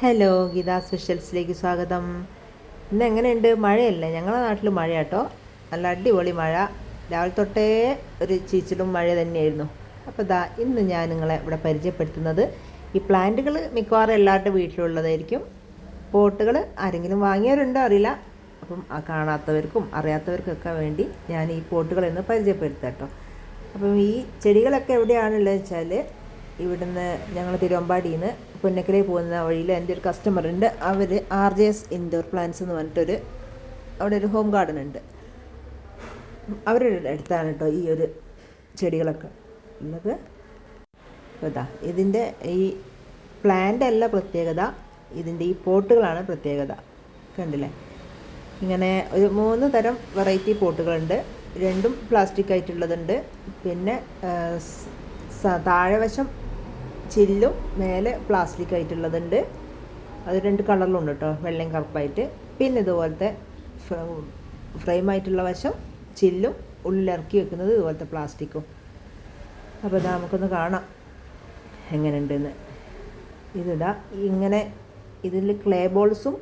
Hello Geetha സ്പെഷ്യൽസിലേക്ക് സ്വാഗതം. ഇന്ന് എങ്ങനെയുണ്ട് മഴയല്ലേ? ഞങ്ങളുടെ നാട്ടിൽ മഴ കേട്ടോ നല്ല അടിപൊളി മഴ. രാവിലെ തൊട്ടേ ഒരു ചീച്ചിലും മഴ തന്നെയായിരുന്നു. അപ്പോൾ ദാ ഇന്ന് ഞാൻ നിങ്ങളെ ഇവിടെ പരിചയപ്പെടുത്തുന്നത് ഈ പ്ലാന്റുകൾ മിക്കവാറും എല്ലാവരുടെ വീട്ടിലുള്ളതായിരിക്കും. പോട്ടുകൾ ആരെങ്കിലും വാങ്ങിയവരുണ്ടോ അറിയില്ല. അപ്പം കാണാത്തവർക്കും അറിയാത്തവർക്കൊക്കെ വേണ്ടി ഞാൻ ഈ പോട്ടുകളെന്ന് പരിചയപ്പെടുത്താം കേട്ടോ. അപ്പം ഈ ചെടികളൊക്കെ എവിടെയാണുള്ളതെന്ന് വെച്ചാൽ ഇവിടുന്ന് ഞങ്ങൾ തിരുവമ്പാടിയിൽ നിന്ന് പുന്നക്കരയിൽ പോകുന്ന വഴിയിൽ എന്റെ ഒരു കസ്റ്റമർ ഉണ്ട്. അവർ R J S indoor plants എന്ന് പറഞ്ഞിട്ടൊരു അവിടെ ഒരു ഹോം ഗാർഡൻ ഉണ്ട്. അവരുടെ അടുത്താണ് കേട്ടോ ഈ ഒരു ചെടികളൊക്കെ ഉള്ളത്. ഇതാ ഇതിന്റെ ഈ പ്ലാന്റ് അല്ല പ്രത്യേകത ഇതിന്റെ ഈ പോട്ടുകളാണ് പ്രത്യേകത. കണ്ടില്ലേ? ഇങ്ങനെ ഒരു മൂന്ന് തരം വെറൈറ്റി പോട്ടുകളുണ്ട്. രണ്ടും പ്ലാസ്റ്റിക് ആയിട്ടുള്ളതുണ്ട്. പിന്നെ താഴെവശം താഴെ വശം ചില്ലും മേലെ പ്ലാസ്റ്റിക് ആയിട്ടുള്ളതുണ്ട്. അത് രണ്ട് കളറിലുണ്ട് കേട്ടോ വെള്ളയും കറുപ്പായിട്ട്. പിന്നെ ഇതുപോലത്തെ ഫ്രെയിം ആയിട്ടുള്ള വശം ചില്ലും ഉള്ളിലിറക്കി വെക്കുന്നത് ഇതുപോലത്തെ പ്ലാസ്റ്റിക്കും അപ്പോൾ ഇതാ നമുക്കൊന്ന് കാണാം. എങ്ങനെയുണ്ടെന്ന്. ഇതിതാ ഇങ്ങനെ ഇതിൽ ക്ലേ ബോൾസും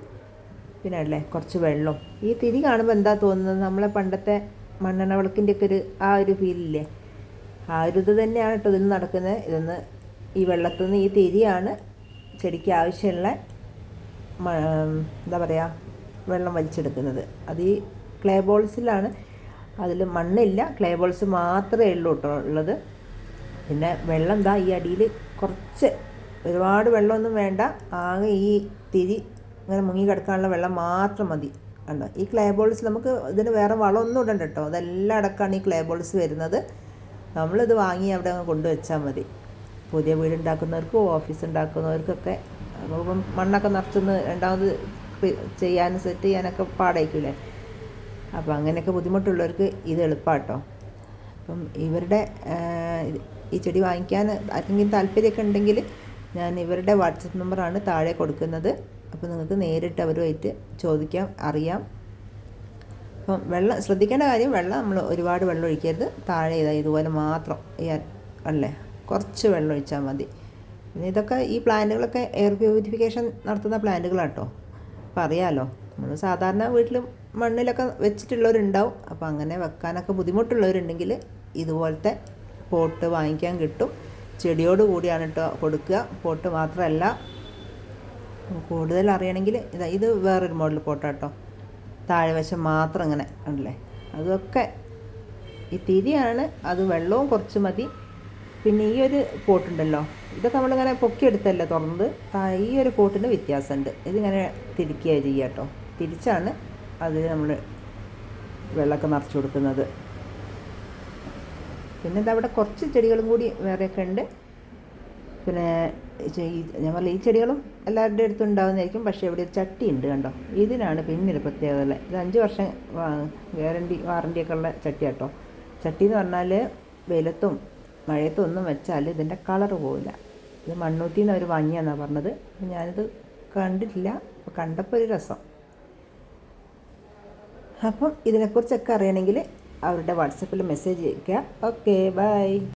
പിന്നെ അല്ലേ കുറച്ച് വെള്ളവും. ഈ തിരി കാണുമ്പോൾ എന്താ തോന്നുന്നത്? നമ്മളെ പണ്ടത്തെ മണ്ണെണ്ണ വിളക്കിന്റെ ഒക്കെ ഒരു ആ ഒരു ഫീലില്ലേ ആ ഒരു ഇത് തന്നെയാണ് കേട്ടോ ഇതിൽ നടക്കുന്നത്. ഇതൊന്ന് ഈ വെള്ളത്തിൽ നിന്ന് ഈ തിരിയാണ് ചെടിക്ക് ആവശ്യമുള്ള എന്താ പറയുക വെള്ളം വലിച്ചെടുക്കുന്നത്. അത് ഈ ക്ലേ ബോൾസിലാണ് അതിൽ മണ്ണില്ല ക്ലേ ബോൾസ് മാത്രമേ ഉള്ളൂ കേട്ടോ ഉള്ളത്. പിന്നെ വെള്ളം ദാ ഈ അടിയിൽ കുറച്ച് ഒരുപാട് വെള്ളമൊന്നും വേണ്ട. ആകെ ഈ തിരി ഇങ്ങനെ മുങ്ങി കിടക്കാനുള്ള വെള്ളം മാത്രം മതി. ഉണ്ട് ഈ ക്ലേ ബോൾസ് നമുക്ക് ഇതിന് വേറെ വളമൊന്നും ഇടണ്ട കേട്ടോ. അതെല്ലാം അടക്കമാണ് ഈ ക്ലേ ബോൾസ് വരുന്നത്. നമ്മളിത് വാങ്ങി അവിടെ അങ്ങ് കൊണ്ടുവച്ചാൽ മതി. പുതിയ വീട് ഉണ്ടാക്കുന്നവർക്കും ഓഫീസ് ഉണ്ടാക്കുന്നവർക്കൊക്കെ അപ്പം മണ്ണൊക്കെ നിറച്ചൊന്ന് രണ്ടാമത് ചെയ്യാനും സെറ്റ് ചെയ്യാനൊക്കെ പാടായിരിക്കില്ലേ? അപ്പോൾ അങ്ങനെയൊക്കെ ബുദ്ധിമുട്ടുള്ളവർക്ക് ഇത് എളുപ്പമാട്ടോ അപ്പം ഇവരുടെ ഈ ചെടി വാങ്ങിക്കാൻ ആർക്കെങ്കിലും താല്പര്യമൊക്കെ ഉണ്ടെങ്കിൽ ഞാൻ ഇവരുടെ വാട്സപ്പ് നമ്പറാണ് താഴെ കൊടുക്കുന്നത്. അപ്പോൾ നിങ്ങൾക്ക് നേരിട്ട് അവരുമായിട്ട് ചോദിക്കാം അറിയാം. അപ്പം വെള്ളം ശ്രദ്ധിക്കേണ്ട കാര്യം വെള്ളം നമ്മൾ ഒരുപാട് വെള്ളം ഒഴിക്കരുത്. താഴെ ഇതാ ഇതുപോലെ മാത്രം അല്ലേ? കുറച്ച് വെള്ളം ഒഴിച്ചാൽ മതി. പിന്നെ ഇതൊക്കെ ഈ പ്ലാന്റുകളൊക്കെ എയർ പ്യൂരിഫിക്കേഷൻ നടത്തുന്ന പ്ലാന്റുകളാട്ടോ. അപ്പം അറിയാമല്ലോ നമ്മൾ സാധാരണ വീട്ടിൽ മണ്ണിലൊക്കെ വെച്ചിട്ടുള്ളവരുണ്ടാവും. അപ്പോൾ അങ്ങനെ വെക്കാനൊക്കെ ബുദ്ധിമുട്ടുള്ളവരുണ്ടെങ്കിൽ ഇതുപോലത്തെ പോട്ട് വാങ്ങിക്കാൻ കിട്ടും. ചെടിയോട് കൂടിയാണ് കേട്ടോ കൊടുക്കുക. പോട്ട് മാത്രമല്ല കൂടുതൽ അറിയണമെങ്കിൽ ഇതാ ഇത് വേറൊരു മോഡൽ പോട്ടാട്ടോ. താഴെ വശം മാത്രം ഇങ്ങനെ ഉണ്ടല്ലേ അതൊക്കെ ഈ തിരിയാണ്. അത് വെള്ളവും കുറച്ച് മതി. പിന്നെ ഈ ഒരു പോട്ടുണ്ടല്ലോ ഇതൊക്കെ നമ്മളിങ്ങനെ പൊക്കിയെടുത്തല്ലേ തുറന്നത്? ഈ ഒരു പോട്ടിന് വ്യത്യാസമുണ്ട്. ഇതിങ്ങനെ തിരിക്കുക ചെയ്യുക കേട്ടോ. തിരിച്ചാണ് അതിൽ നമ്മൾ വെള്ളമൊക്കെ നിറച്ച് കൊടുക്കുന്നത്. പിന്നെ ഇതവിടെ കുറച്ച് ചെടികളും കൂടി വേറെയൊക്കെ ഉണ്ട്. പിന്നെ ഞാൻ പറഞ്ഞ ഈ ചെടികളും എല്ലാവരുടെ അടുത്തും ഉണ്ടാകുന്നതായിരിക്കും പക്ഷേ ഇവിടെ ഒരു ചട്ടി ഉണ്ട് കണ്ടോ? ഇതിനാണ് പിന്നെ ഒരു പ്രത്യേകത. ഇത് അഞ്ച് വർഷം ഗ്യാരണ്ടി വാറണ്ടിയൊക്കെ ഉള്ള ചട്ടി കേട്ടോ. ചട്ടി എന്ന് പറഞ്ഞാൽ വെയിലത്തും മഴയത്തും ഒന്നും വെച്ചാൽ ഇതിന്റെ കളർ പോവില്ല. ഇത് മണ്ണൂത്തി നിന്ന് അവർ വാങ്ങിയെന്നാണ് പറഞ്ഞത് ഞാനിത് കണ്ടിട്ടില്ല. കണ്ടപ്പോൾ ഒരു രസം. അപ്പം ഇതിനെക്കുറിച്ചൊക്കെ അറിയണമെങ്കിൽ അവരുടെ വാട്സപ്പിൽ മെസ്സേജ് അയക്കുക ഓക്കെ ബൈ.